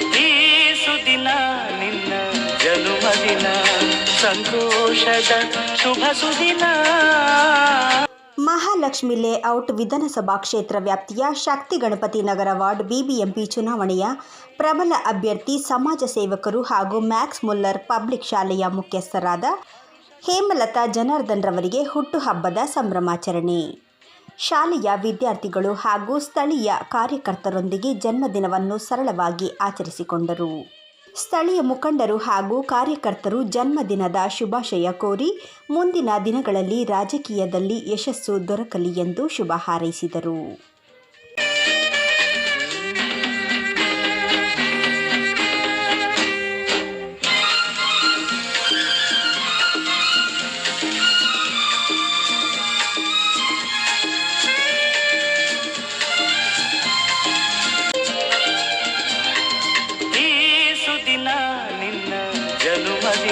ಈ ನಿನ್ನ ಜನುಮದಿನ ಸಂತೋಷದ ಶುಭ ಸುದಿನ. ಮಹಾಲಕ್ಷ್ಮಿ ಲೇಔಟ್ ವಿಧಾನಸಭಾ ಕ್ಷೇತ್ರ ವ್ಯಾಪ್ತಿಯ ಶಕ್ತಿ ಗಣಪತಿ ನಗರ ವಾರ್ಡ್ ಬಿಬಿಎಂಪಿ ಚುನಾವಣೆಯ ಪ್ರಬಲ ಅಭ್ಯರ್ಥಿ, ಸಮಾಜ ಸೇವಕರು ಹಾಗೂ ಮ್ಯಾಕ್ಸ್ ಮುಲ್ಲರ್ ಪಬ್ಲಿಕ್ ಶಾಲೆಯ ಮುಖ್ಯಸ್ಥರಾದ ಹೇಮಲತಾ ಜನಾರ್ದನ್ ರವರಿಗೆ ಹುಟ್ಟುಹಬ್ಬದ ಸಂಭ್ರಮಾಚರಣೆ. ಶಾಲೆಯ ವಿದ್ಯಾರ್ಥಿಗಳು ಹಾಗೂ ಸ್ಥಳೀಯ ಕಾರ್ಯಕರ್ತರೊಂದಿಗೆ ಜನ್ಮದಿನವನ್ನು ಸರಳವಾಗಿ ಆಚರಿಸಿಕೊಂಡರು. ಸ್ಥಳೀಯ ಮುಖಂಡರು ಹಾಗೂ ಕಾರ್ಯಕರ್ತರು ಜನ್ಮದಿನದ ಶುಭಾಶಯ ಕೋರಿ ಮುಂದಿನ ದಿನಗಳಲ್ಲಿ ರಾಜಕೀಯದಲ್ಲಿ ಯಶಸ್ಸು ದೊರಕಲಿ ಎಂದು ಶುಭ ಹಾರೈಸಿದರು.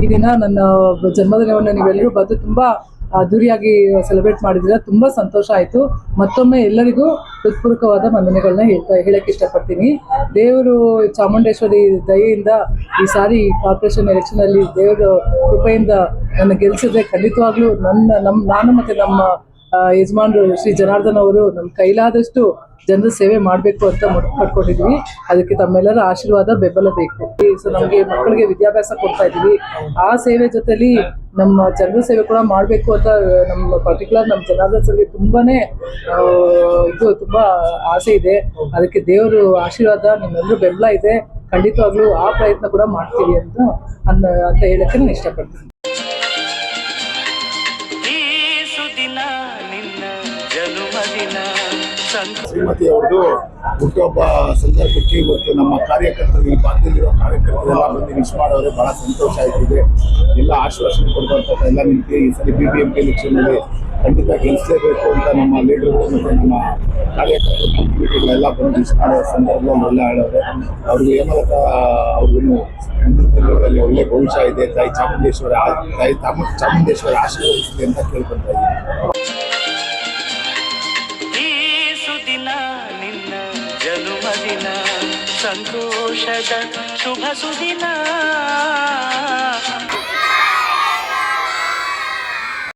ಈ ದಿನ ನನ್ನ ಜನ್ಮದಿನವನ್ನು ನೀವೆಲ್ಲರೂ ಬಂದು ತುಂಬ ಅದ್ದೂರಿಯಾಗಿ ಸೆಲೆಬ್ರೇಟ್ ಮಾಡಿದ್ರೆ ತುಂಬ ಸಂತೋಷ ಆಯಿತು. ಮತ್ತೊಮ್ಮೆ ಎಲ್ಲರಿಗೂ ಹೃತ್ಪೂರ್ವಕವಾದ ವಂದನೆಗಳನ್ನ ಹೇಳ್ತಾ ಹೇಳಕ್ಕೆ ಇಷ್ಟಪಡ್ತೀನಿ. ದೇವರು ಚಾಮುಂಡೇಶ್ವರಿ ದಯೆಯಿಂದ ಈ ಸಾರಿ ಕಾರ್ಪೊರೇಷನ್ ಎಲೆಕ್ಷನಲ್ಲಿ ದೇವರ ಕೃಪೆಯಿಂದ ನನ್ನ ಗೆಲ್ಸಿದ್ರೆ ಖಂಡಿತವಾಗ್ಲೂ ನನ್ನ ನಮ್ಮ ನಾನು ಮತ್ತೆ ನಮ್ಮ ಯಜಮಾನರು ಶ್ರೀ ಜನಾರ್ದನ್ ಅವರು ನಮ್ಮ ಕೈಲಾದಷ್ಟು ಜನರ ಸೇವೆ ಮಾಡಬೇಕು ಅಂತ ಮುಟ್ಟು ಪಡ್ಕೊಂಡಿದ್ವಿ ಅದಕ್ಕೆ ತಮ್ಮೆಲ್ಲರ ಆಶೀರ್ವಾದ, ಬೆಂಬಲ ಬೇಕು. ಸೊ ನಮಗೆ ಮಕ್ಕಳಿಗೆ ವಿದ್ಯಾಭ್ಯಾಸ ಕೊಡ್ತಾ ಇದ್ದೀವಿ. ಆ ಸೇವೆ ಜೊತೆಲಿ ನಮ್ಮ ಜನರ ಸೇವೆ ಕೂಡ ಮಾಡಬೇಕು ಅಂತ, ನಮ್ಮ ಪರ್ಟಿಕ್ಯುಲರ್ ನಮ್ಮ ಜನಾರ್ದನ್ ಸರ್ಗೆ ತುಂಬಾನೇ ಇದು ತುಂಬಾ ಆಸೆ ಇದೆ. ಅದಕ್ಕೆ ದೇವರು ಆಶೀರ್ವಾದ, ನಿಮ್ಮೆಲ್ಲರೂ ಬೆಂಬಲ ಇದೆ. ಖಂಡಿತವಾಗ್ಲೂ ಆ ಪ್ರಯತ್ನ ಕೂಡ ಮಾಡ್ತೀವಿ ಅಂತ ಅನ್ನ ಅಂತ ಹೇಳಕ್ಕೆ ನಾನು ಇಷ್ಟಪಡ್ತೀನಿ. ಶ್ರೀಮತಿ ಅವ್ರದ್ದು ಹುಟ್ಟುಹಬ್ಬ ಸಂದರ್ಭಕ್ಕೆ ಇವತ್ತು ನಮ್ಮ ಕಾರ್ಯಕರ್ತರು ಈ ಭಾಗದಲ್ಲಿರೋ ಕಾರ್ಯಕರ್ತರೆಲ್ಲ ಬಂದು ವಿಶ್ ಮಾಡೋದ್ರೆ ಬಹಳ ಸಂತೋಷ ಆಯ್ತಿದೆ. ಎಲ್ಲ ಆಶ್ವಾಸನೆ ಕೊಡುವಂಥ ಎಲ್ಲ ನಿಮಗೆ ಈ ಸರಿ ಬಿ ಬಿ ಎಂ ಪಿ ಎಲೆಕ್ಷನಲ್ಲಿ ಖಂಡಿತ ಗೆಲ್ಲಿಸಲೇಬೇಕು ಅಂತ ನಮ್ಮ ಲೀಡರ್ಗಳು ಮತ್ತು ನಮ್ಮ ಕಾರ್ಯಕರ್ತರು ಎಲ್ಲ ಬಂದು ವಿಶ್ ಮಾಡೋ ಸಂದರ್ಭದಲ್ಲಿ ಎಲ್ಲ ಹೇಳೋರೆ ಅವ್ರಿಗೆ ಏನಾದ ಅವ್ರಿಗೂ ಮುಂದಿನ ಒಳ್ಳೆ ಭವಿಷ್ಯ ಇದೆ. ತಾಯಿ ಚಾಮುಂಡೇಶ್ವರಿ ತಾಯಿ ಚಾಮು, ಚಾಮುಂಡೇಶ್ವರಿ ಆಶೀರ್ವದಿಸಿದೆ ಅಂತ ಕೇಳ್ಕೊತಾ ಇದ್ದೀನಿ. ಸಂತೋಷದ ಶುಭ ಸುದಿನ